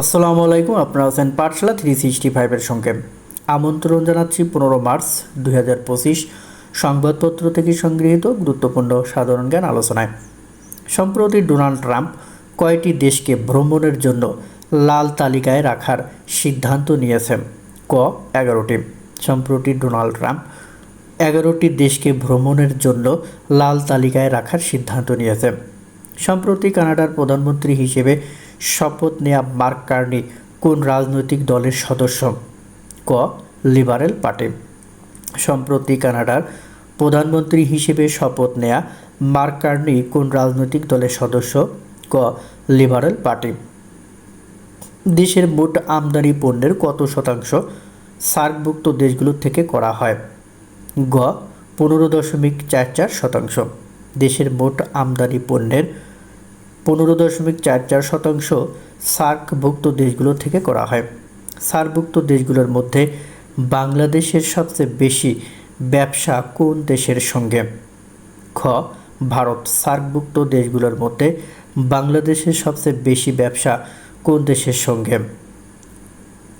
আসসালামু আলাইকুম, আপনারা আছেন পাঠশালা থ্রি সিক্সটি ফাইভের সঙ্গে। আমন্ত্রণ জানাচ্ছি পনেরো মার্চ দুই হাজার পঁচিশ সংবাদপত্র থেকে সংগৃহীত গুরুত্বপূর্ণ সাধারণ জ্ঞান আলোচনায়। সম্প্রতি ডোনাল্ড ট্রাম্প কয়টি দেশকে ভ্রমণের জন্য লাল তালিকায় রাখার সিদ্ধান্ত নিয়েছেন, ক এগারোটি। সম্প্রতি ডোনাল্ড ট্রাম্প এগারোটি দেশকে ভ্রমণের জন্য লাল তালিকায় রাখার সিদ্ধান্ত নিয়েছে সম্প্রতি কানাডার প্রধানমন্ত্রী হিসেবে শপথ নেয়া মার্ক কার্নি কোন রাজনৈতিক দলের সদস্য? ক. Liberal party. সম্প্রতি কানাডার প্রধানমন্ত্রী হিসেবে শপথ নেয়া মার্ক কার্নি কোন রাজনৈতিক দলের সদস্য? ক. Liberal party. দেশের মোট আমদানি পণ্যের কত শতাংশ সার্কভুক্ত দেশগুলো থেকে করা হয়? গ. পনেরো দশমিক চার চার শতাংশ। দেশের মোট আমদানি পণ্যের পনেরো দশমিক চার চার শতাংশ সার্কভুক্ত দেশগুলো থেকে করা হয়। সার্কভুক্ত দেশগুলোর মধ্যে বাংলাদেশের সবচেয়ে বেশি ব্যবসা কোন দেশের সঙ্গে? খ, ভারত। সার্কভুক্ত দেশগুলোর মধ্যে বাংলাদেশের সবচেয়ে বেশি ব্যবসা কোন দেশের সঙ্গে?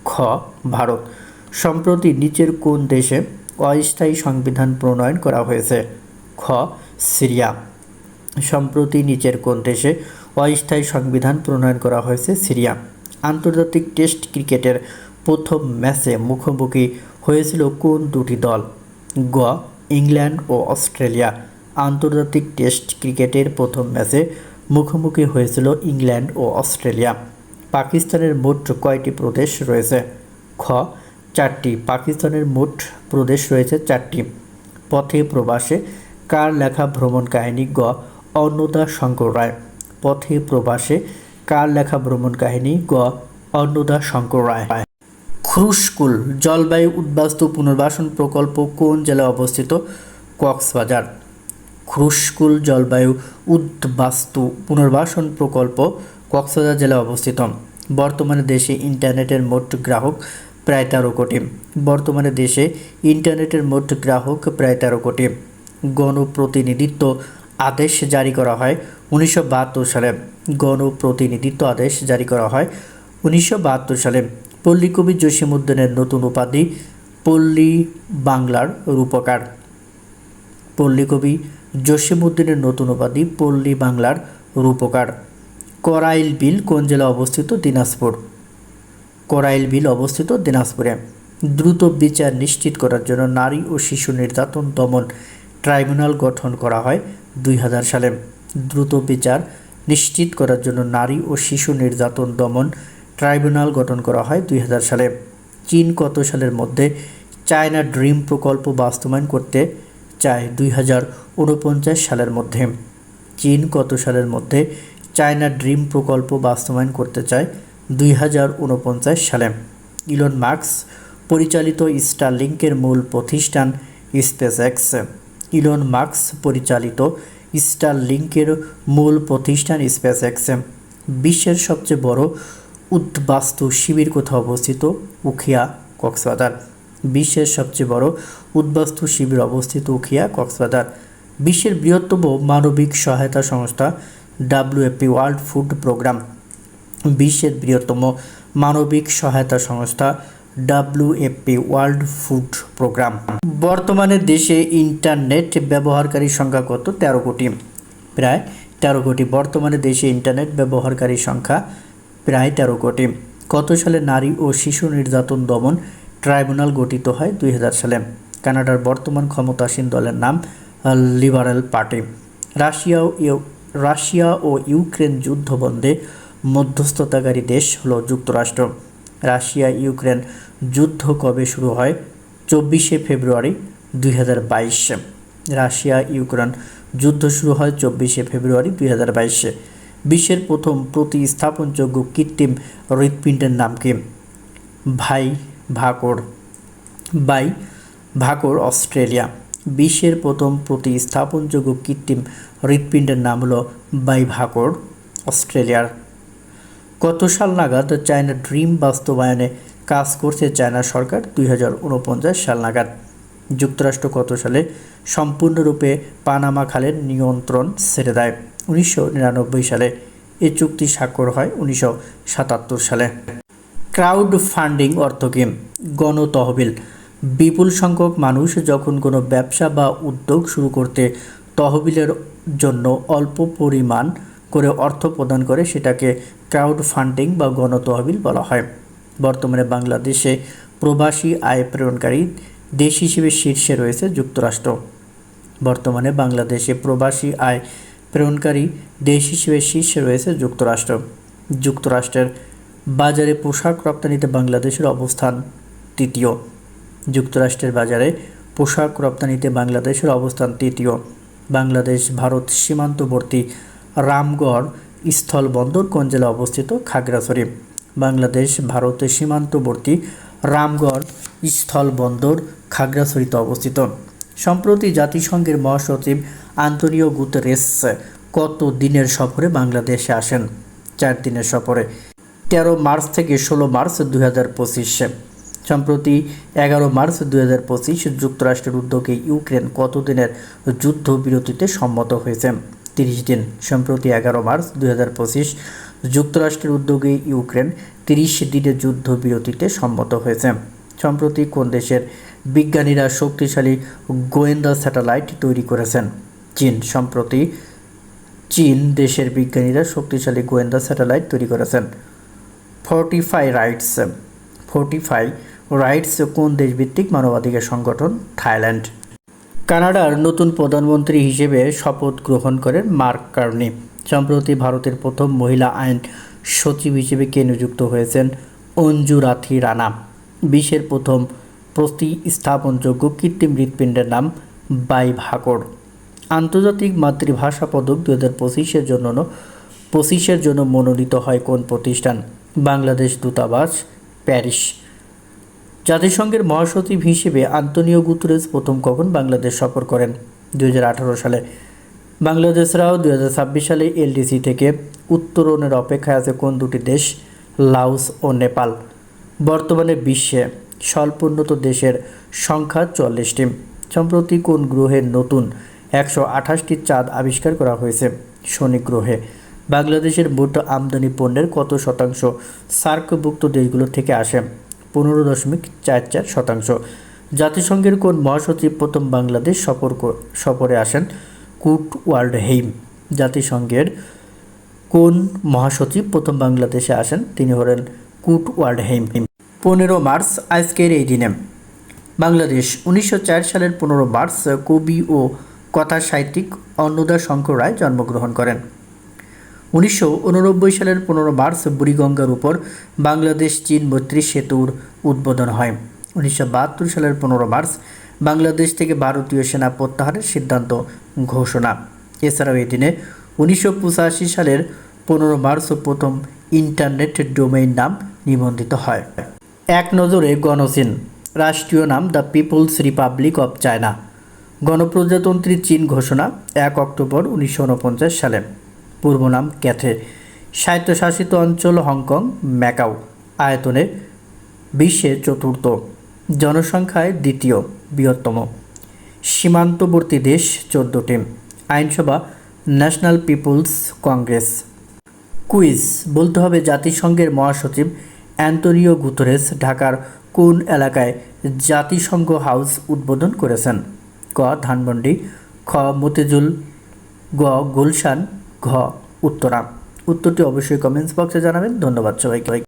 খ, ভারত। সম্প্রতি নিচের কোন দেশে অস্থায়ী সংবিধান প্রণয়ন করা হয়েছে? খ, সিরিয়া। সম্প্রতি নিচের কোন দেশে অস্থায়ী সংবিধান প্রণয়ন করা হয়েছে সিরিয়া। আন্তর্জাতিক টেস্ট ক্রিকেটের প্রথম ম্যাচে মুখোমুখি হয়েছিল কোন দুটি দল? গ, ইংল্যান্ড ও অস্ট্রেলিয়া। আন্তর্জাতিক টেস্ট ক্রিকেটের প্রথম ম্যাচে মুখোমুখি হয়েছিল ইংল্যান্ড ও অস্ট্রেলিয়া। পাকিস্তানের মোট কয়টি প্রদেশ রয়েছে? খ, চারটি। পাকিস্তানের মোট প্রদেশ রয়েছে চারটি। পথে প্রবাসে কার লেখা ভ্রমণ কাহিনী? গ অন্নদা শঙ্কর রায়। পথে প্রবাসে কার লেখা ভ্রমণ কাহিনী গ অন্নদা শঙ্কর রায়। খুরুশকুল জলবায়ু উদ্বাস্তু পুনর্বাসন প্রকল্প কোন জেলায় অবস্থিত? কক্সবাজার। খুরুশকুল জলবায়ু উদ্বাস্তু পুনর্বাসন প্রকল্প কক্সবাজার জেলায় অবস্থিত। বর্তমানে দেশে ইন্টারনেটের মোট গ্রাহক প্রায় তেরো কোটি। বর্তমানে দেশে ইন্টারনেটের মোট গ্রাহক প্রায় তেরো কোটি। গণপ্রতিনিধিত্ব আদেশ জারি করা হয়। উনিশশো বাহাত্তর সালে গণপ্রতিনিধিত্ব আদেশ জারি করা হয়। উনিশশো বাহাত্তর সালে পল্লীকবি জসীমউদ্দিনের নতুন উপাধি পল্লী বাংলার রূপকার। পল্লীকবি জসীমউদ্দিনের নতুন উপাধি পল্লী বাংলার রূপকার। করাইল বিল কোন জেলা অবস্থিত? দিনাজপুর। করাইল বিল অবস্থিত দিনাজপুরে। দ্রুত বিচার নিশ্চিত করার জন্য নারী ও শিশু নির্যাতন দমন ট্রাইব্যুনাল গঠন করা হয় দুই হাজার সালে। দ্রুত বিচার নিশ্চিত করার জন্য নারী ও শিশু নির্যাতন দমন ট্রাইব্যুনাল গঠন করা হয় দুই হাজার সালে। চীন কত সালের মধ্যে চায়না ড্রিম প্রকল্প বাস্তবায়ন করতে চায় দুই হাজার উনপঞ্চাশ সালের মধ্যে। চীন কত সালের মধ্যে চায়না ড্রিম প্রকল্প বাস্তবায়ন করতে চায় দুই হাজার উনপঞ্চাশ সালে। ইলন মার্কস পরিচালিত স্টারলিংকের মূল প্রতিষ্ঠান স্পেস এক্স ইলন মার্কস পরিচালিত স্টারলিংকের মূল প্রতিষ্ঠান স্পেস এক্স বিশ্বের সবচেয়ে বড় উদ্বাস্তু শিবির কোথাও অবস্থিত? উখিয়া, কক্সবাজার। বিশ্বের সবচেয়ে বড় উদ্বাস্তু শিবির অবস্থিত উখিয়া, কক্সবাজার। বিশ্বের বৃহত্তম মানবিক সহায়তা সংস্থা ডাব্লিউএফপি ওয়ার্ল্ড ফুড প্রোগ্রাম বিশ্বের বৃহত্তম মানবিক সহায়তা সংস্থা ডাব্লিউএফপি ওয়ার্ল্ড ফুড প্রোগ্রাম। বর্তমানে দেশে ইন্টারনেট ব্যবহারকারীর সংখ্যা কত? তেরো কোটি। প্রায় তেরো কোটি। বর্তমানে দেশে ইন্টারনেট ব্যবহারকারীর সংখ্যা প্রায় তেরো কোটি। কত সালে নারী ও শিশু নির্যাতন দমন ট্রাইব্যুনাল গঠিত হয়? দুই হাজার সালে। কানাডার বর্তমান ক্ষমতাসীন দলের নাম, লিবারেল পার্টি। রাশিয়া ও রাশিয়া ও ইউক্রেন যুদ্ধ বন্ধে মধ্যস্থতাকারী দেশ হলো যুক্তরাষ্ট্র। রাশিয়া ইউক্রেন যুদ্ধ কবে শুরু হয়? চব্বিশে ফেব্রুয়ারি দুই রাশিয়া ইউক্রেন যুদ্ধ শুরু হয় চব্বিশে ফেব্রুয়ারি দুই বিশ্বের প্রথম প্রতিস্থাপনযোগ্য কৃত্রিম হৃৎপিণ্ডের নাম কি? ভাই ভাকর। By Bhaker, Australia. বিশ্বের প্রথম প্রতিস্থাপনযোগ্য কৃত্রিম হৃৎপিণ্ডের নাম হলো বাই ভাকর, অস্ট্রেলিয়ার। কত সাল নাগাদ চায়না ড্রিম বাস্তবায়নে কাজ করছে চায়না সরকার দুই হাজার উনপঞ্চাশ সাল নাগাদ। যুক্তরাষ্ট্র কত সালে সম্পূর্ণরূপে পানামা খালের নিয়ন্ত্রণ ছেড়ে দেয়। উনিশশো নিরানব্বই সালে এ চুক্তি স্বাক্ষর হয় উনিশশো সাতাত্তর সালে। ক্রাউড ফান্ডিং অর্থ কি? গণতহবিল। বিপুল সংখ্যক মানুষ যখন কোনো ব্যবসা বা উদ্যোগ শুরু করতে তহবিলের জন্য অল্প পরিমাণ করে অর্থ প্রদান করে সেটাকে ক্রাউড ফান্ডিং বা গণতহবিল বলা হয়। বর্তমানে বাংলাদেশে প্রবাসী আয় প্রেরণকারী দেশ হিসেবে শীর্ষে রয়েছে যুক্তরাষ্ট্র। বর্তমানে বাংলাদেশে প্রবাসী আয় প্রেরণকারী দেশ হিসেবে শীর্ষে রয়েছে যুক্তরাষ্ট্র। যুক্তরাষ্ট্রের বাজারে পোশাক রপ্তানিতে বাংলাদেশের অবস্থান তৃতীয়। যুক্তরাষ্ট্রের বাজারে পোশাক রপ্তানিতে বাংলাদেশের অবস্থান তৃতীয়। বাংলাদেশ, ভারত সীমান্তবর্তী রামগড় স্থলবন্দর কোন জেলায় অবস্থিত খাগড়াছড়ি। বাংলাদেশ ভারতের সীমান্তবর্তী রামগড় স্থলবন্দর খাগড়াছড়িতে অবস্থিত। সম্প্রতি জাতিসংঘের মহাসচিব আন্তনিও গুতেরেস কত দিনের সফরে বাংলাদেশে আসেন? চার দিনের সফরে। তেরো মার্চ থেকে ষোলো মার্চ দুই হাজার পঁচিশে। সম্প্রতি এগারো মার্চ দুই হাজার পঁচিশ যুক্তরাষ্ট্রের উদ্যোগে ইউক্রেন কতদিনের যুদ্ধবিরতিতে সম্মত হয়েছে? তিরিশ দিন। সম্প্রতি এগারো মার্চ দুই হাজার পঁচিশ যুক্তরাষ্ট্রের উদ্যোগে ইউক্রেন তিরিশ দিনের যুদ্ধবিরতিতে সম্মত হয়েছে। সম্প্রতি কোন দেশের বিজ্ঞানীরা শক্তিশালী গোয়েন্দা স্যাটেলাইট তৈরি করেছেন? চীন। সম্প্রতি চীন দেশের বিজ্ঞানীরা শক্তিশালী গোয়েন্দা স্যাটেলাইট তৈরি করেছেন। ফোর্টিফাই রাইটস ফোর্টিফাই রাইটস কোন দেশভিত্তিক মানবাধিকার সংগঠন? থাইল্যান্ড। কানাডার নতুন প্রধানমন্ত্রী হিসেবে শপথ গ্রহণ করেন মার্ক কার্নি। সম্প্রতি ভারতের প্রথম মহিলা আইন সচিব হিসেবে কে নিযুক্ত হয়েছেন অঞ্জু রাথি রানা। বিশ্বের প্রথম প্রতিস্থাপনযোগ্য কৃত্রিম হৃৎপিণ্ডের নাম বাই ভাকর আন্তর্জাতিক মাতৃভাষা পদক দু হাজার পঁচিশের জন্য পঁচিশের জন্য মনোনীত হয় কোন প্রতিষ্ঠান? বাংলাদেশ দূতাবাস, প্যারিস। জাতিসংঘের মহাসচিব হিসেবে আন্তনিও গুতরেস প্রথম কখন বাংলাদেশ সফর করেন, দুই হাজার আঠারো সালে। বাংলাদেশরাও দুই হাজার ছাব্বিশ সালে এলডিসি থেকে উত্তরণের অপেক্ষায় আছে কোন দুটি দেশ, লাওস ও নেপাল। বর্তমানে বিশ্বে স্বল্পোন্নত দেশের সংখ্যা চল্লিশটি সম্প্রতি কোন গ্রহের নতুন একশো আঠাশটি চাঁদ আবিষ্কার করা হয়েছে, শনি গ্রহে। বাংলাদেশের মোট আমদানি পণ্যের কত শতাংশ সার্কভুক্ত দেশগুলো থেকে আসে? পনেরো দশমিক চার চার শতাংশ। জাতিসংঘের কোন মহাসচিব প্রথম বাংলাদেশ সফর সফরে আসেন কুট ওয়ার্ল্ড হেইম জাতিসংঘের কোন মহাসচিব প্রথম বাংলাদেশে আসেন তিনি হলেন কুট ওয়ার্ল্ড হেইম পনেরো মার্চ আজকের এই দিনে বাংলাদেশ উনিশশো চার সালের পনেরো মার্চ কবি ও কথা সাহিত্যিক অন্নদা শঙ্কর রায় জন্মগ্রহণ করেন। উনিশশো উননব্বই সালের পনেরো মার্চ বুড়িগঙ্গার উপর বাংলাদেশ, চীন মৈত্রী সেতুর উদ্বোধন হয়। উনিশশো বাহাত্তর সালের পনেরো মার্চ বাংলাদেশ থেকে ভারতীয় সেনা প্রত্যাহারের সিদ্ধান্ত ঘোষণা। এছাড়াও এই দিনে উনিশশো পঁচাশি সালের পনেরো মার্চ প্রথম ইন্টারনেট ডোমেইন নাম নিবন্ধিত হয়। এক নজরে গণচীন, রাষ্ট্রীয় নাম the people's republic of China. গণপ্রজাতন্ত্রী চীন ঘোষণা এক অক্টোবর উনিশশো উনপঞ্চাশ সালে। পূর্ব নাম ক্যাথে। স্বায়ত্তশাসিত অঞ্চল হংকং, ম্যাকাও আয়তনে বিশ্বে চতুর্থ, জনসংখ্যায় দ্বিতীয়, বৃহত্তম। সীমান্তবর্তী দেশ চোদ্দোটি, আইনসভা, ন্যাশনাল পিপলস কংগ্রেস। কুইজ, বলতে হবে জাতিসংঘের মহাসচিব অ্যান্তনিও গুতরেস ঢাকার কোন এলাকায় জাতিসংঘ হাউস উদ্বোধন করেছেন? ক. ধানমন্ডি, খ. মতিঝুল, গ. গুলশান ঘ উত্তরা উত্তরটি অবশ্যই কমেন্টস বক্সে জানাবেন। ধন্যবাদ সবাইকে।